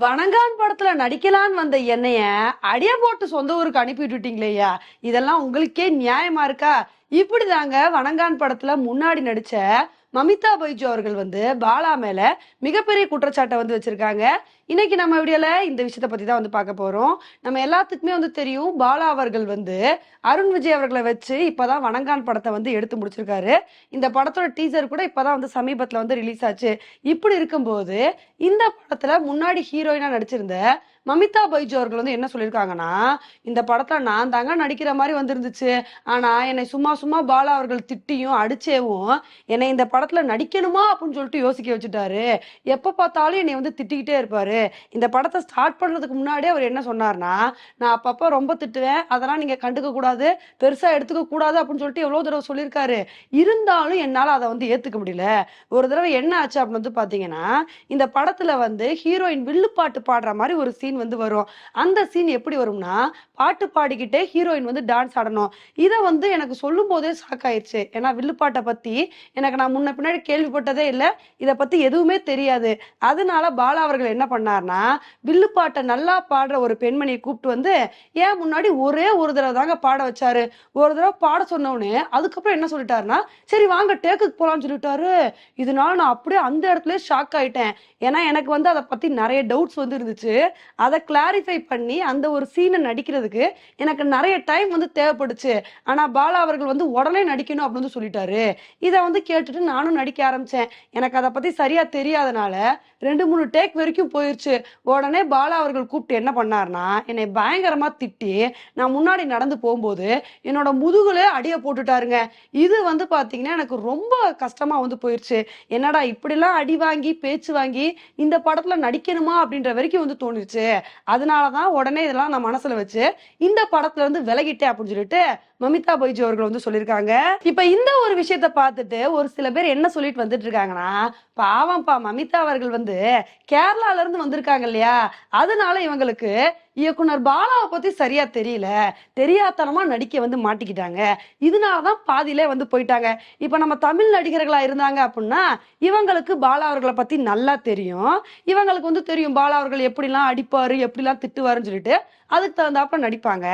வணங்கான் படத்துல நடிக்கலான்னு வந்த என்னைய அடிய போட்டு சொந்த ஊருக்கு அனுப்பி விட்டுட்டீங்களேயா இதெல்லாம் உங்களுக்கே நியாயமா இருக்கா? இப்படிதாங்க வணங்கான் படத்துல முன்னாடி நடிச்ச மமிதா பைஜு அவர்கள் வந்து பாலா மேல மிகப்பெரிய குற்றச்சாட்டை வந்து வச்சிருக்காங்க. இன்னைக்கு நம்ம வீடியோல இந்த விஷயத்த பத்தி தான் வந்து பார்க்க போறோம். நம்ம எல்லாத்துக்குமே வந்து தெரியும் பாலா அவர்கள் வந்து அருண் விஜய் அவர்களை வச்சு இப்பதான் வணங்கான் படத்தை வந்து எடுத்து முடிச்சிருக்காரு. இந்த படத்தோட டீசர் கூட இப்பதான் வந்து சமீபத்துல வந்து ரிலீஸ் ஆச்சு. இப்படி இருக்கும்போது இந்த படத்துல முன்னாடி ஹீரோயினா நடிச்சிருந்த மமிதா பைஜு அவர்கள் வந்து என்ன சொல்லியிருக்காங்கன்னா இந்த படத்துல நான் தாங்க நடிக்கிற மாதிரி வந்திருந்துச்சு. ஆனா என்னை சும்மா சும்மா பாலா அவர்கள் திட்டியும் அடிச்சேவும் என்னை இந்த படத்துல நடிக்கணுமா அப்படின்னு சொல்லிட்டு யோசிக்க வச்சுட்டாரு. எப்ப பார்த்தாலும் என்னை வந்து திட்டிக்கிட்டே இருப்பாரு. இந்த படத்தை ஸ்டார்ட் பண்றதுக்கு முன்னாடியே அவர் என்ன சொன்னார்னா நான் அப்பப்ப ரொம்ப திட்டுவேன். அதெல்லாம் நீங்க கண்டுக்க கூடாது. பெருசா எடுத்துக்க கூடாது அப்படின்னு சொல்லிட்டு எவ்வளவு தடவை சொல்லியிருக்காரு. இருந்தாலும் என்னால அதை வந்து ஏத்துக்க முடியல. ஒரு தடவை என்ன ஆச்சு அப்படின்னு வந்து பாத்தீங்கன்னா இந்த படத்துல வந்து ஹீரோயின் வில்லுப்பாட்டு பாடுற மாதிரி ஒரு சீன் வந்து வரும். அந்த சீன் எப்படி வரும்னா பாட்டு பாடிக்கிட்டே ஹீரோயின் வந்து டான்ஸ் ஆடணும். இதை வந்து எனக்கு சொல்லும் போதே ஷாக் ஆயிடுச்சு ஏன்னா வில்லுப்பாட்டை பத்தி எனக்கு நான் முன்ன பின்னாடி கேள்விப்பட்டதே இல்லை. இதை பத்தி எதுவுமே தெரியாது. அதனால பாலா அவர்கள் என்ன பண்ணார்னா வில்லுப்பாட்டை நல்லா பாடுற ஒரு பெண்மணியை கூப்பிட்டு வந்து ஏன் முன்னாடி ஒரே ஒரு தடவை தாங்க பாட வச்சாரு? ஒரு தடவை பாட சொன்னோடனே அதுக்கப்புறம் என்ன சொல்லிட்டாருன்னா சரி வாங்க டேக்குக்கு போலாம்னு சொல்லிட்டாரு. இதனால நான் அப்படியே அந்த இடத்துல ஷாக் ஆயிட்டேன். ஏன்னா எனக்கு வந்து அதை பத்தி நிறைய டவுட்ஸ் வந்து இருந்துச்சு. அதை கிளாரிஃபை பண்ணி அந்த ஒரு சீனை நடிக்கிறதுக்கு எனக்கு நிறைய டைம் வந்து தேவைப்படுச்சு. ஆனால் பாலா அவர்கள் வந்து உடனே நடிக்கணும் அப்படின்னு வந்து சொல்லிட்டாரு. இதை வந்து கேட்டுட்டு நானும் நடிக்க ஆரம்பித்தேன் எனக்கு அதை பற்றி சரியாக தெரியாதனால ரெண்டு மூணு டேக் வரைக்கும் போயிருச்சு. உடனே பாலா அவர்கள் கூப்பிட்டு என்ன பண்ணாருன்னா என்னை பயங்கரமாக திட்டி நான் முன்னாடி நடந்து போகும்போது என்னோட முதுகுல அடியை போட்டுட்டாருங்க. இது வந்து பார்த்தீங்கன்னா எனக்கு ரொம்ப கஷ்டமாக வந்து போயிடுச்சு என்னடா இப்படிலாம் அடி வாங்கி பேச்சு வாங்கி இந்த படத்தில் நடிக்கணுமா அப்படின்ற வரைக்கும் வந்து தோணுச்சு. அதனால தான் உடனே இதெல்லாம் நான் மனசுல வச்சு இந்த படத்துலேருந்து விலகிட்டேன் அப்படின்னு சொல்லிட்டு மமிதா பைஜி அவர்கள் வந்து சொல்லியிருக்காங்க. இப்ப இந்த ஒரு விஷயத்த பார்த்துட்டு ஒரு சில பேர் என்ன சொல்லிட்டு வந்துட்டு இருக்காங்கன்னா பாவம்ப்பா மமிதா அவர்கள் வந்து கேரளால இருந்து வந்திருக்காங்க இல்லையா? அதனால இவங்களுக்கு இயக்குனர் பாலாவை பத்தி சரியா தெரியல. தெரியாதனமா நடிக்க வந்து மாட்டிக்கிட்டாங்க. இதனாலதான் பாதியிலே வந்து போயிட்டாங்க. இப்ப நம்ம தமிழ் நடிகர்களா இருந்தாங்க அப்படின்னா இவங்களுக்கு பாலா அவர்களை பத்தி நல்லா தெரியும். இவங்களுக்கு வந்து தெரியும் பாலா அவர்கள் எப்படிலாம் அடிப்பாரு எப்படிலாம் திட்டுவாருன்னு சொல்லிட்டு அதுக்கு தகுந்தாப்புல நடிப்பாங்க.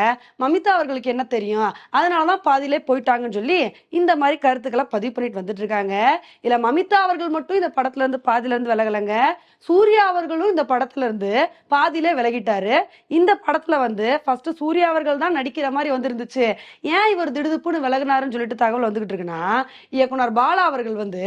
மமிதா அவர்களுக்கு என்ன தெரியும்? அதனாலதான் பாதியிலே போயிட்டாங்கன்னு சொல்லி இந்த மாதிரி கருத்துக்களை பதிவு பண்ணிட்டு வந்துட்டு இருக்காங்க. இல்ல மமிதா அவர்கள் மட்டும் இந்த படத்துல இருந்து பாதியில இருந்து விலகலைங்க. சூர்யா அவர்களும் இந்த படத்துல இருந்து பாதியிலே விலகிட்டாரு. இந்த படத்துல வந்து ஃபர்ஸ்ட் சூர்யா அவர்கள் தான் நடிக்கிற மாதிரி வந்திருந்துச்சு. ஏன் இவர் திடுதுப்புன்னு விலகினாருன்னு சொல்லிட்டு தகவல் வந்துகிட்டு இருக்குன்னா இயக்குனர் பாலா அவர்கள் வந்து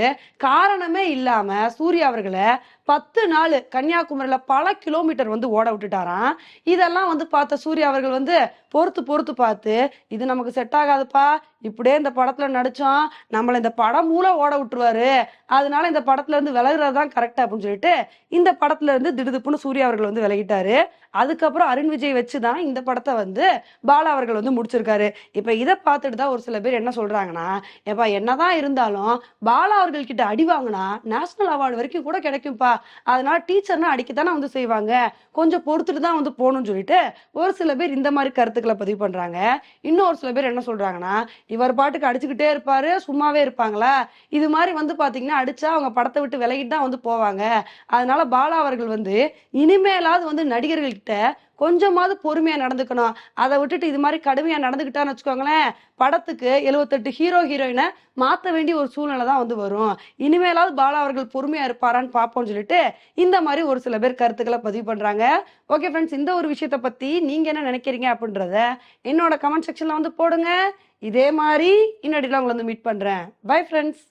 காரணமே இல்லாம சூர்யா அவர்களை பத்து நாள் கன்னியாகுமரியில் பல கிலோமீட்டர் வந்து ஓட விட்டுட்டாராம். இதெல்லாம் வந்து பார்த்த சூர்யா அவர்கள் வந்து பொறுத்து பொறுத்து பார்த்து இது நமக்கு செட் ஆகாதுப்பா இப்படியே இந்த படத்துல நடிச்சோம் நம்மளை இந்த படம் மூலம் ஓட விட்டுருவாரு அதனால இந்த படத்துல இருந்து விலகுறது தான் கரெக்ட் அப்படின்னு சொல்லிட்டு இந்த படத்துல இருந்து திடுதுப்புன்னு சூர்யா அவர்கள் வந்து விலகிட்டாரு. அதுக்கப்புறம் அருண் விஜய் வச்சுதான் இந்த படத்தை வந்து பாலா அவர்கள் வந்து முடிச்சிருக்காரு. இப்ப இதை பார்த்துட்டு தான் ஒரு சில பேர் என்ன சொல்றாங்கன்னா ஏப்பா என்னதான் இருந்தாலும் பாலா அவர்கள் கிட்ட அடி வாங்கினா நேஷனல் அவார்டு வரைக்கும் கூட கிடைக்கும்ப்பா. அதனால டீச்சர்னா அடிக்கத்தானே வந்து செய்வாங்க. கொஞ்சம் பொறுத்துட்டு தான் வந்து போகணும்னு சொல்லிட்டு ஒரு சில பேர் இந்த மாதிரி கருத்துக்களை பதிவு பண்றாங்க. இன்னும் ஒரு சில பேர் என்ன சொல்றாங்கன்னா இவர் பாட்டுக்கு அடிச்சுக்கிட்டே இருப்பாரு சும்மாவே இருப்பாங்களா? இது மாதிரி வந்து பாத்தீங்கன்னா அடிச்சா அவங்க படத்தை விட்டு விலகிட்டு தான் வந்து போவாங்க. அதனால பாலா அவர்கள் வந்து இனிமேலாவது வந்து நடிகர்கள்கிட்ட கொஞ்சமாவது பொறுமையா நடந்துக்கணும். அதை விட்டுட்டு இது மாதிரி கடுமையா நடந்துக்கிட்டான்னு வச்சுக்கோங்களேன் படத்துக்கு எழுவத்தெட்டு ஹீரோ ஹீரோயினை மாத்த வேண்டிய ஒரு சூழ்நிலை தான் வந்து வரும். இனிமேலாவது பாலா அவர்கள் பொறுமையா இருப்பாரான்னு பார்ப்போம்னு சொல்லிட்டு இந்த மாதிரி ஒரு சில பேர் கருத்துக்களை பதிவு பண்றாங்க. ஓகே ஃப்ரெண்ட்ஸ் இந்த ஒரு விஷயத்த பத்தி நீங்க என்ன நினைக்கிறீங்க அப்படின்றத என்னோட கமெண்ட் செக்ஷன்ல வந்து போடுங்க. இதே மாதிரி இன்னடியில் உங்களை வந்து மீட் பண்றேன். Bye friends